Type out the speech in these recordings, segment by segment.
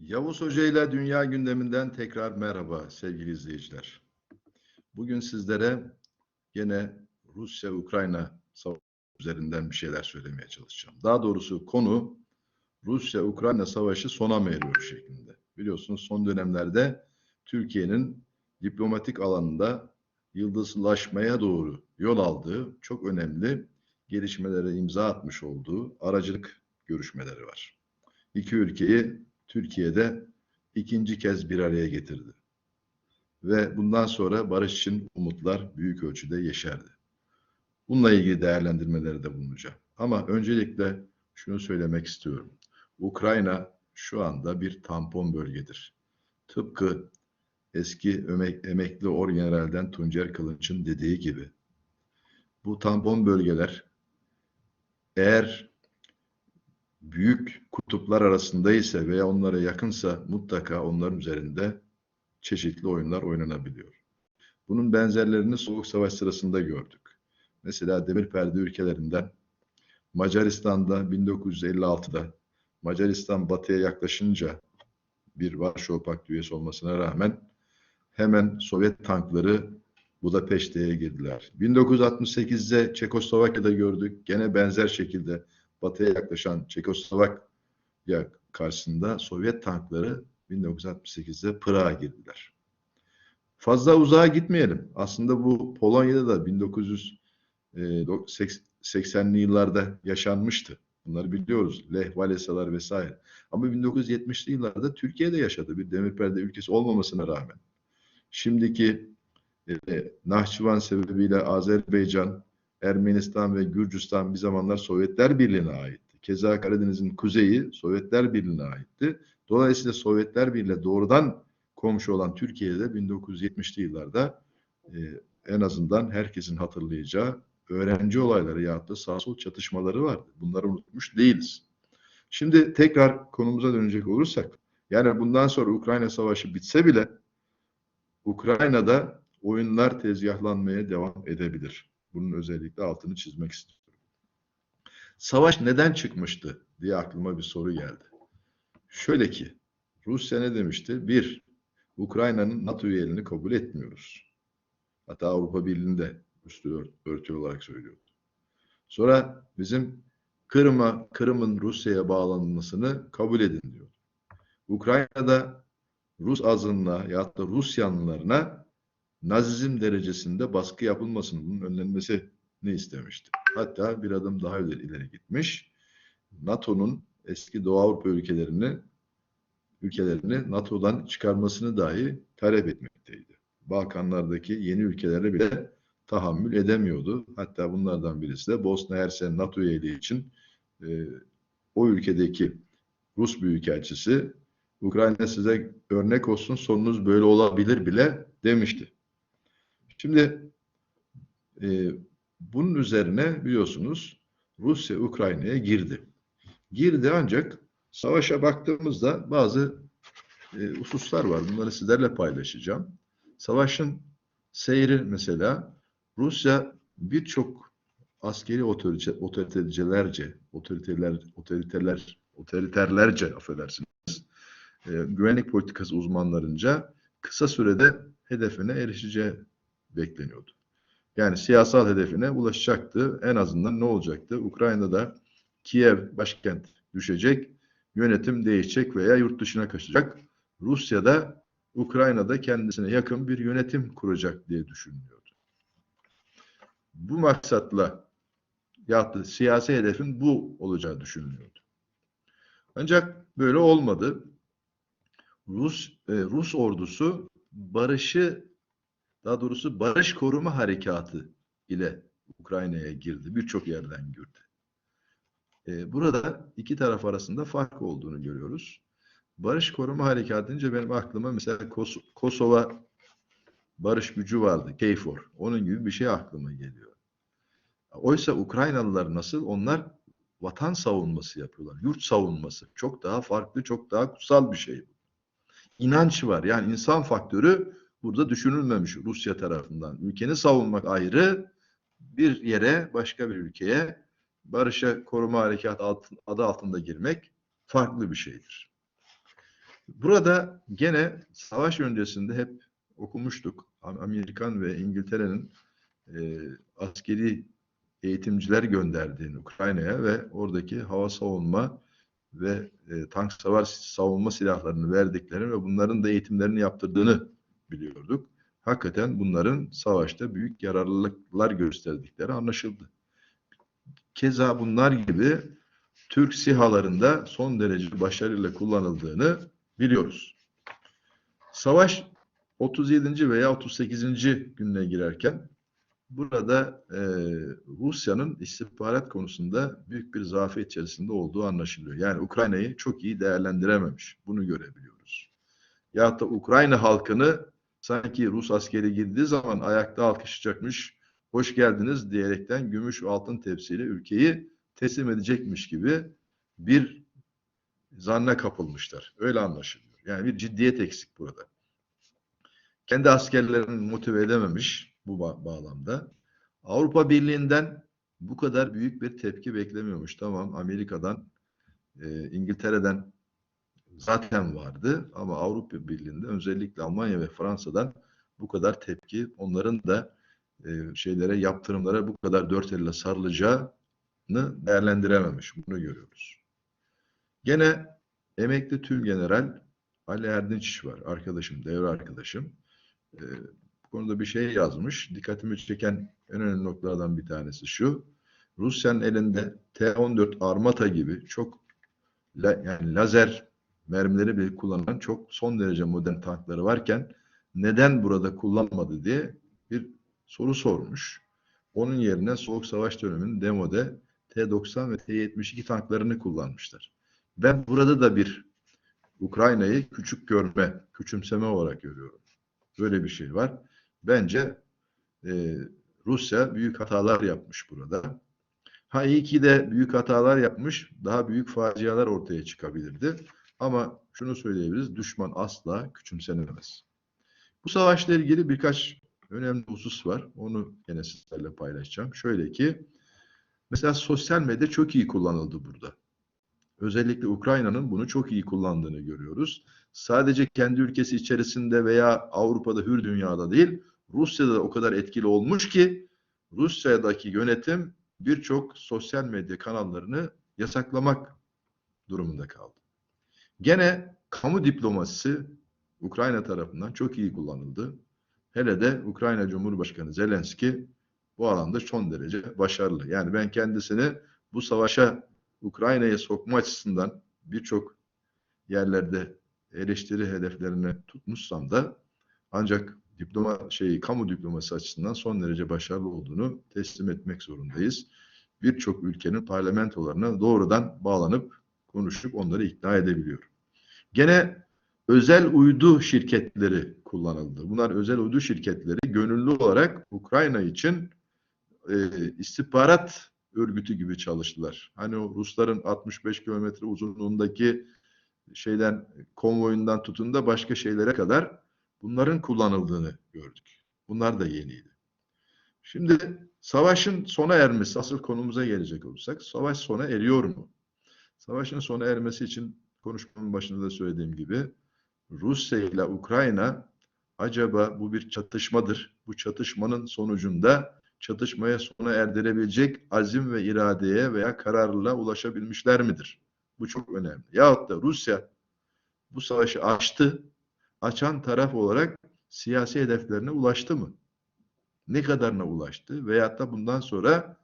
Yavuz Hoca ile Dünya gündeminden tekrar merhaba sevgili izleyiciler. Bugün sizlere yine Rusya-Ukrayna savaşı üzerinden bir şeyler söylemeye çalışacağım. Daha doğrusu konu Rusya-Ukrayna savaşı sona mı eriyor şeklinde. Biliyorsunuz son dönemlerde Türkiye'nin diplomatik alanında yıldızlaşmaya doğru yol aldığı çok önemli gelişmelere imza atmış olduğu aracılık görüşmeleri var. İki ülkeyi Türkiye'de ikinci kez bir araya getirdi. Ve bundan sonra barış için umutlar büyük ölçüde yeşerdi. Bununla ilgili değerlendirmeleri de bulunacağım. Ama öncelikle şunu söylemek istiyorum. Ukrayna şu anda bir tampon bölgedir. Tıpkı eski emek, emekli orgeneralden Tuncer Kılınç'ın dediği gibi. Bu tampon bölgeler eğer büyük kutuplar arasında ise veya onlara yakınsa mutlaka onların üzerinde çeşitli oyunlar oynanabiliyor. Bunun benzerlerini Soğuk Savaş sırasında gördük. Mesela demir perde ülkelerinden Macaristan'da 1956'da Macaristan batıya yaklaşınca bir Varşova Paktı üyesi olmasına rağmen hemen Sovyet tankları Budapeşte'ye girdiler. 1968'de Çekoslovakya'da gördük. Gene benzer şekilde batıya yaklaşan Çekoslovakya karşısında Sovyet tankları 1968'de Pırağa girdiler. Fazla uzağa gitmeyelim. Aslında bu Polonya'da da 1980'li yıllarda yaşanmıştı. Bunları biliyoruz. Leh, Valesalar vesaire. Ama 1970'li yıllarda Türkiye'de yaşadı bir demirperde ülkesi olmamasına rağmen. Şimdiki e, Nahçıvan sebebiyle Azerbaycan, Ermenistan ve Gürcistan bir zamanlar Sovyetler Birliği'ne aitti. Keza Karadeniz'in kuzeyi Sovyetler Birliği'ne aitti. Dolayısıyla Sovyetler Birliği'yle doğrudan komşu olan Türkiye'de 1970'li yıllarda e, en azından herkesin hatırlayacağı öğrenci olayları ya da sağ sol çatışmaları vardı. Bunları unutmuş değiliz. Şimdi tekrar konumuza dönecek olursak, yani bundan sonra Ukrayna Savaşı bitse bile Ukrayna'da oyunlar tezgahlanmaya devam edebilir. Bunun özellikle altını çizmek istiyorum. Savaş neden çıkmıştı diye aklıma bir soru geldi. Şöyle ki, Rusya ne demişti? Bir, Ukrayna'nın NATO üyeliğini kabul etmiyoruz. Hatta Avrupa Birliği'nde üstü örtülü olarak söylüyordu. Sonra bizim Kırım'a, Kırım'ın Rusya'ya bağlanmasını kabul edin diyordu. Ukrayna'da Rus azınlığa ya da Rus yanlılarına Nazizm derecesinde baskı yapılmasının bunun önlenmesini istemişti. Hatta bir adım daha ileri gitmiş. NATO'nun eski Doğu Avrupa ülkelerini ülkelerini NATO'dan çıkarmasını dahi talep etmekteydi. Balkanlardaki yeni ülkelere bile tahammül edemiyordu. Hatta bunlardan birisi de Bosna Hersek NATO üyeliği için e, o ülkedeki Rus Büyükelçisi Ukrayna size örnek olsun sonunuz böyle olabilir bile demişti. Şimdi e, bunun üzerine biliyorsunuz Rusya Ukrayna'ya girdi. Girdi ancak savaşa baktığımızda bazı e, hususlar var. Bunları sizlerle paylaşacağım. Savaşın seyri mesela Rusya birçok askeri otorite, otoritelerce, otoriteler, otoriteler, otoriterlerce affedersiniz, e, güvenlik politikası uzmanlarınca kısa sürede hedefine erişeceği bekleniyordu. Yani siyasal hedefine ulaşacaktı. En azından ne olacaktı? Ukrayna'da Kiev başkent düşecek, yönetim değişecek veya yurt dışına kaçacak. Rusya'da Ukrayna'da kendisine yakın bir yönetim kuracak diye düşünülüyordu. Bu maksatla yaptığı siyasi hedefin bu olacağı düşünülüyordu. Ancak böyle olmadı. Rus e, Rus ordusu barışı daha doğrusu barış koruma harekatı ile Ukrayna'ya girdi. Birçok yerden girdi. Ee, burada iki taraf arasında fark olduğunu görüyoruz. Barış koruma harekatı deyince benim aklıma mesela Kos Kosova barış gücü vardı. KFOR. Onun gibi bir şey aklıma geliyor. Oysa Ukraynalılar nasıl? Onlar vatan savunması yapıyorlar. Yurt savunması. Çok daha farklı, çok daha kutsal bir şey. İnanç var. Yani insan faktörü burada düşünülmemiş Rusya tarafından. Ülkeni savunmak ayrı, bir yere, başka bir ülkeye barışa koruma harekat adı altında girmek farklı bir şeydir. Burada gene savaş öncesinde hep okumuştuk. Amerikan ve İngiltere'nin e, askeri eğitimciler gönderdiğini Ukrayna'ya ve oradaki hava savunma ve e, tank savar savunma silahlarını verdiklerini ve bunların da eğitimlerini yaptırdığını biliyorduk. Hakikaten bunların savaşta büyük yararlılıklar gösterdikleri anlaşıldı. Keza bunlar gibi Türk sihalarında son derece başarıyla kullanıldığını biliyoruz. Savaş 37. veya 38. gününe girerken burada e, Rusya'nın istihbarat konusunda büyük bir zafiyet içerisinde olduğu anlaşılıyor. Yani Ukrayna'yı çok iyi değerlendirememiş. Bunu görebiliyoruz. Ya da Ukrayna halkını sanki Rus askeri girdiği zaman ayakta alkışlayacakmış, hoş geldiniz diyerekten gümüş ve altın tepsiyle ülkeyi teslim edecekmiş gibi bir zanne kapılmışlar. Öyle anlaşılıyor. Yani bir ciddiyet eksik burada. Kendi askerlerini motive edememiş bu ba bağlamda. Avrupa Birliği'nden bu kadar büyük bir tepki beklemiyormuş. Tamam Amerika'dan, e, İngiltere'den zaten vardı ama Avrupa Birliği'nde özellikle Almanya ve Fransa'dan bu kadar tepki, onların da e, şeylere, yaptırımlara bu kadar dört elle sarılacağını değerlendirememiş. Bunu görüyoruz. Gene emekli tüm general Ali Erdinç var. Arkadaşım, devre arkadaşım. E, bu konuda bir şey yazmış. Dikkatimi çeken en önemli noktalardan bir tanesi şu. Rusya'nın elinde T-14 Armata gibi çok la, yani lazer mermileri bile kullanan çok son derece modern tankları varken neden burada kullanmadı diye bir soru sormuş. Onun yerine Soğuk Savaş döneminin demode T-90 ve T-72 tanklarını kullanmışlar. Ben burada da bir Ukrayna'yı küçük görme, küçümseme olarak görüyorum. Böyle bir şey var. Bence e, Rusya büyük hatalar yapmış burada. Ha iyi ki de büyük hatalar yapmış, daha büyük facialar ortaya çıkabilirdi. Ama şunu söyleyebiliriz, düşman asla küçümsenemez. Bu savaşla ilgili birkaç önemli husus var. Onu yine sizlerle paylaşacağım. Şöyle ki, mesela sosyal medya çok iyi kullanıldı burada. Özellikle Ukrayna'nın bunu çok iyi kullandığını görüyoruz. Sadece kendi ülkesi içerisinde veya Avrupa'da hür dünyada değil, Rusya'da da o kadar etkili olmuş ki Rusya'daki yönetim birçok sosyal medya kanallarını yasaklamak durumunda kaldı. Gene kamu diplomasisi Ukrayna tarafından çok iyi kullanıldı. Hele de Ukrayna Cumhurbaşkanı Zelenski bu alanda son derece başarılı. Yani ben kendisini bu savaşa Ukrayna'ya sokma açısından birçok yerlerde eleştiri hedeflerine tutmuşsam da ancak diploma şeyi kamu diploması açısından son derece başarılı olduğunu teslim etmek zorundayız. Birçok ülkenin parlamentolarına doğrudan bağlanıp konuşup onları ikna edebiliyor. Gene özel uydu şirketleri kullanıldı. Bunlar özel uydu şirketleri gönüllü olarak Ukrayna için e, istihbarat örgütü gibi çalıştılar. Hani o Rusların 65 kilometre uzunluğundaki şeyden konvoyundan tutun da başka şeylere kadar bunların kullanıldığını gördük. Bunlar da yeniydi. Şimdi savaşın sona ermesi, asıl konumuza gelecek olursak, savaş sona eriyor mu? Savaşın sona ermesi için konuşmamın başında da söylediğim gibi Rusya ile Ukrayna acaba bu bir çatışmadır. Bu çatışmanın sonucunda çatışmaya sona erdirebilecek azim ve iradeye veya kararlılığa ulaşabilmişler midir? Bu çok önemli. Yahut da Rusya bu savaşı açtı, açan taraf olarak siyasi hedeflerine ulaştı mı? Ne kadarına ulaştı? Veyahut da bundan sonra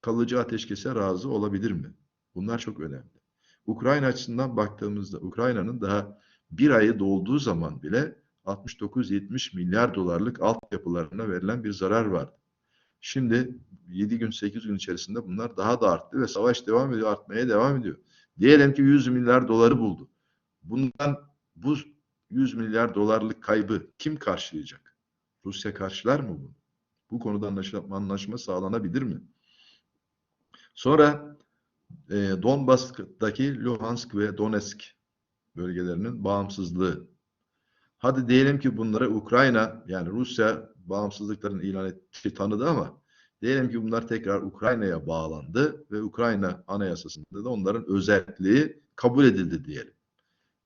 kalıcı ateşkese razı olabilir mi? Bunlar çok önemli. Ukrayna açısından baktığımızda Ukrayna'nın daha bir ayı dolduğu zaman bile 69-70 milyar dolarlık altyapılarına verilen bir zarar vardı. Şimdi 7 gün 8 gün içerisinde bunlar daha da arttı ve savaş devam ediyor, artmaya devam ediyor. Diyelim ki 100 milyar doları buldu. Bundan bu 100 milyar dolarlık kaybı kim karşılayacak? Rusya karşılar mı bunu? Bu konuda anlaşma, anlaşma sağlanabilir mi? Sonra e, Donbas'taki Luhansk ve Donetsk bölgelerinin bağımsızlığı. Hadi diyelim ki bunları Ukrayna yani Rusya bağımsızlıklarını ilan etti, tanıdı ama diyelim ki bunlar tekrar Ukrayna'ya bağlandı ve Ukrayna anayasasında da onların özelliği kabul edildi diyelim.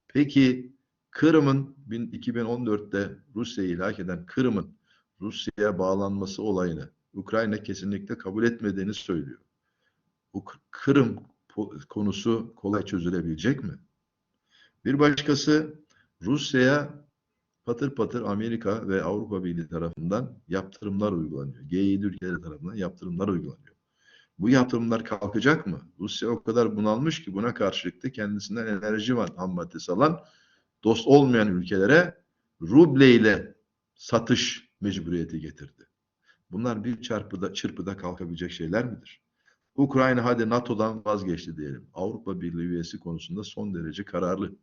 Peki Kırım'ın bin- 2014'te Rusya'yı ilhak eden Kırım'ın Rusya'ya bağlanması olayını Ukrayna kesinlikle kabul etmediğini söylüyor. Bu Kırım konusu kolay çözülebilecek mi? Bir başkası Rusya'ya patır patır Amerika ve Avrupa Birliği tarafından yaptırımlar uygulanıyor. G7 ülkeleri tarafından yaptırımlar uygulanıyor. Bu yaptırımlar kalkacak mı? Rusya o kadar bunalmış ki buna karşılık da kendisinden enerji var, ham maddesi alan dost olmayan ülkelere ruble ile satış mecburiyeti getirdi. Bunlar bir çarpıda, çırpıda kalkabilecek şeyler midir? Ukrayna hadi NATO'dan vazgeçti diyelim. Avrupa Birliği üyesi konusunda son derece kararlı.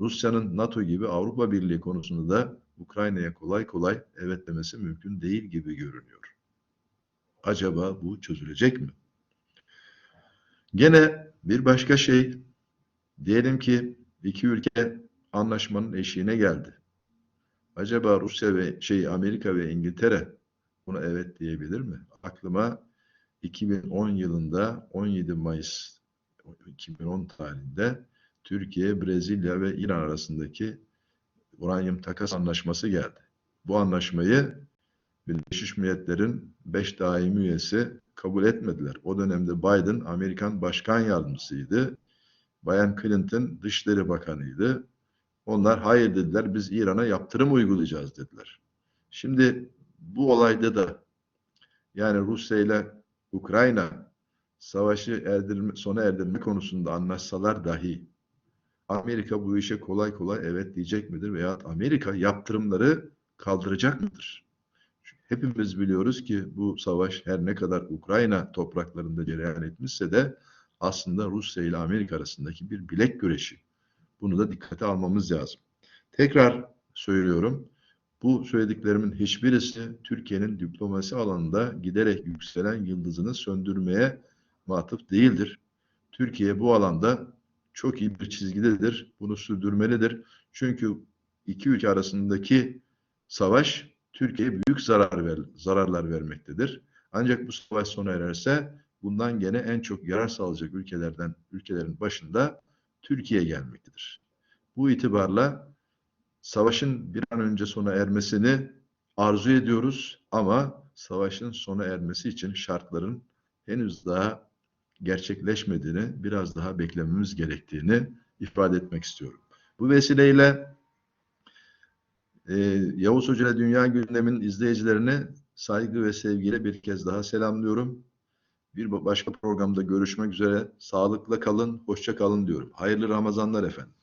Rusya'nın NATO gibi Avrupa Birliği konusunda da Ukrayna'ya kolay kolay evet demesi mümkün değil gibi görünüyor. Acaba bu çözülecek mi? Gene bir başka şey, diyelim ki iki ülke anlaşmanın eşiğine geldi. Acaba Rusya ve şey Amerika ve İngiltere buna evet diyebilir mi? Aklıma 2010 yılında 17 Mayıs 2010 tarihinde Türkiye, Brezilya ve İran arasındaki uranyum takas anlaşması geldi. Bu anlaşmayı Birleşmiş Milletler'in 5 daimi üyesi kabul etmediler. O dönemde Biden Amerikan Başkan Yardımcısıydı. Bayan Clinton Dışişleri Bakanıydı. Onlar hayır dediler biz İran'a yaptırım uygulayacağız dediler. Şimdi bu olayda da yani Rusya ile Ukrayna savaşı erdirme, sona erdirme konusunda anlaşsalar dahi Amerika bu işe kolay kolay evet diyecek midir veya Amerika yaptırımları kaldıracak mıdır? Hepimiz biliyoruz ki bu savaş her ne kadar Ukrayna topraklarında cereyan etmişse de aslında Rusya ile Amerika arasındaki bir bilek güreşi. Bunu da dikkate almamız lazım. Tekrar söylüyorum. Bu söylediklerimin hiçbirisi Türkiye'nin diplomasi alanında giderek yükselen yıldızını söndürmeye muhatap değildir. Türkiye bu alanda çok iyi bir çizgidedir. Bunu sürdürmelidir. Çünkü iki ülke arasındaki savaş Türkiye'ye büyük zarar ver, zararlar vermektedir. Ancak bu savaş sona ererse bundan gene en çok yarar sağlayacak ülkelerden ülkelerin başında Türkiye gelmektedir. Bu itibarla savaşın bir an önce sona ermesini arzu ediyoruz ama savaşın sona ermesi için şartların henüz daha gerçekleşmediğini, biraz daha beklememiz gerektiğini ifade etmek istiyorum. Bu vesileyle e, Yavuz Hoca ile Dünya Gündemi'nin izleyicilerini saygı ve sevgiyle bir kez daha selamlıyorum. Bir başka programda görüşmek üzere. Sağlıkla kalın, hoşça kalın diyorum. Hayırlı Ramazanlar efendim.